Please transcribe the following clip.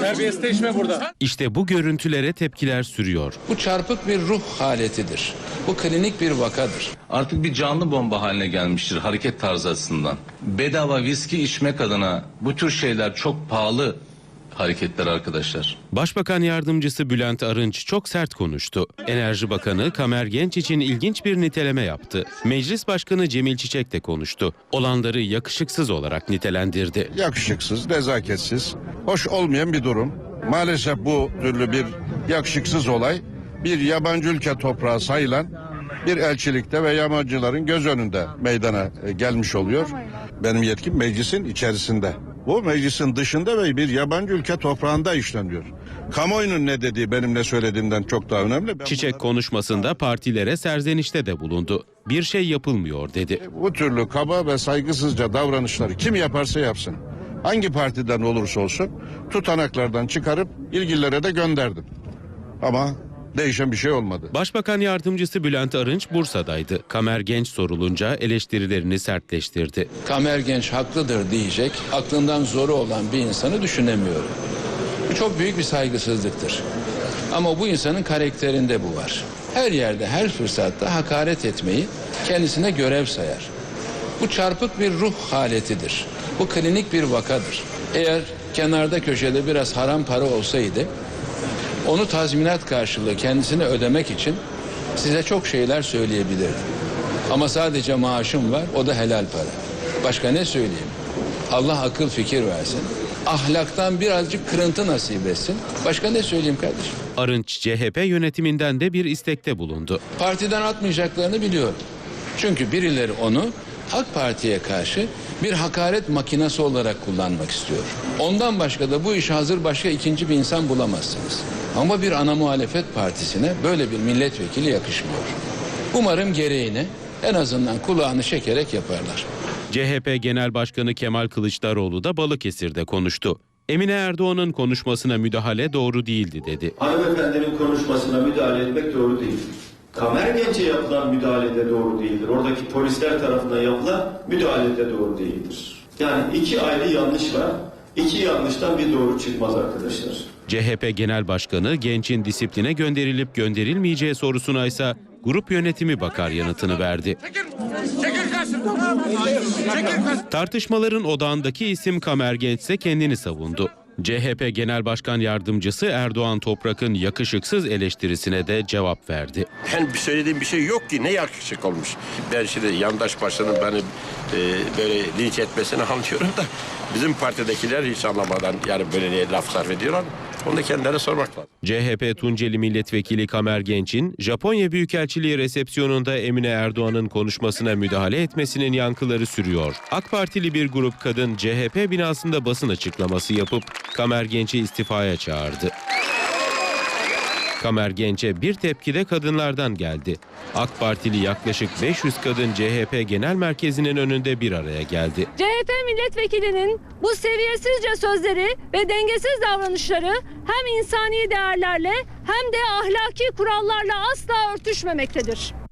Terbiyesizleşme burada. İşte bu görüntülere tepkiler sürüyor. Bu çarpık bir ruh haletidir. Bu klinik bir vakadır. artık bir canlı bomba haline gelmiştir hareket tarzı açısından. Bedava viski içmek adına bu tür şeyler çok pahalı hareketler arkadaşlar. Başbakan yardımcısı Bülent Arınç çok sert konuştu. Enerji Bakanı Kamer Genç için ilginç bir niteleme yaptı. Meclis Başkanı Cemil Çiçek de konuştu. Olanları yakışıksız olarak nitelendirdi. yakışıksız, nezaketsiz, hoş olmayan bir durum. Maalesef bu türlü bir yakışıksız olay bir yabancı ülke toprağı sayılan bir elçilikte ve yabancıların göz önünde meydana e, gelmiş oluyor. Benim yetkim meclisin içerisinde. Bu meclisin dışında ve bir yabancı ülke toprağında işleniyor. Kamuoyunun ne dediği benim ne söylediğimden çok daha önemli. Ben Çiçek bunları- konuşmasında partilere serzenişte de bulundu. Bir şey yapılmıyor dedi. Bu türlü kaba ve saygısızca davranışları kim yaparsa yapsın. Hangi partiden olursa olsun tutanaklardan çıkarıp ilgililere de gönderdim. Ama değişen bir şey olmadı. Başbakan yardımcısı Bülent Arınç Bursa'daydı. Kamer Genç sorulunca eleştirilerini sertleştirdi. Kamer Genç haklıdır diyecek, aklından zoru olan bir insanı düşünemiyorum. Bu çok büyük bir saygısızlıktır. Ama bu insanın karakterinde bu var. Her yerde, her fırsatta hakaret etmeyi kendisine görev sayar. Bu çarpık bir ruh haletidir. Bu klinik bir vakadır. Eğer kenarda köşede biraz haram para olsaydı, onu tazminat karşılığı kendisine ödemek için size çok şeyler söyleyebilirdim. Ama sadece maaşım var, o da helal para. Başka ne söyleyeyim? Allah akıl fikir versin. Ahlaktan birazcık kırıntı nasip etsin. Başka ne söyleyeyim kardeşim? Arınç CHP yönetiminden de bir istekte bulundu. Partiden atmayacaklarını biliyorum. Çünkü birileri onu AK Parti'ye karşı bir hakaret makinesi olarak kullanmak istiyor. Ondan başka da bu işe hazır başka ikinci bir insan bulamazsınız. Ama bir ana muhalefet partisine böyle bir milletvekili yakışmıyor. Umarım gereğini en azından kulağını çekerek yaparlar. CHP Genel Başkanı Kemal Kılıçdaroğlu da Balıkesir'de konuştu. Emine Erdoğan'ın konuşmasına müdahale doğru değildi dedi. hanımefendinin konuşmasına müdahale etmek doğru değil. Kamer Genç'e yapılan müdahale de doğru değildir. Oradaki polisler tarafından yapılan müdahale de doğru değildir. Yani iki ayrı yanlış var. İki yanlıştan bir doğru çıkmaz arkadaşlar. CHP Genel Başkanı gençin disipline gönderilip gönderilmeyeceği sorusuna ise grup yönetimi bakar yanıtını verdi. Tartışmaların odağındaki isim Kamer Genç ise kendini savundu. CHP Genel Başkan Yardımcısı Erdoğan Toprak'ın yakışıksız eleştirisine de cevap verdi. Bir söylediğim bir şey yok ki ne yakışık olmuş. Ben şimdi yandaş başkanın beni e, böyle linç etmesini anlıyorum da bizim partidekiler hiç anlamadan yani böyle laf sarf ediyorlar. Onu da kendilerine sormak lazım. CHP Tunceli Milletvekili Kamer Genç'in Japonya Büyükelçiliği resepsiyonunda Emine Erdoğan'ın konuşmasına müdahale etmesinin yankıları sürüyor. AK Partili bir grup kadın CHP binasında basın açıklaması yapıp Kamer Genç'i istifaya çağırdı. Kamer Genç'e bir tepki de kadınlardan geldi. AK Partili yaklaşık 500 kadın CHP Genel Merkezi'nin önünde bir araya geldi. CHP milletvekilinin bu seviyesizce sözleri ve dengesiz davranışları hem insani değerlerle hem de ahlaki kurallarla asla örtüşmemektedir.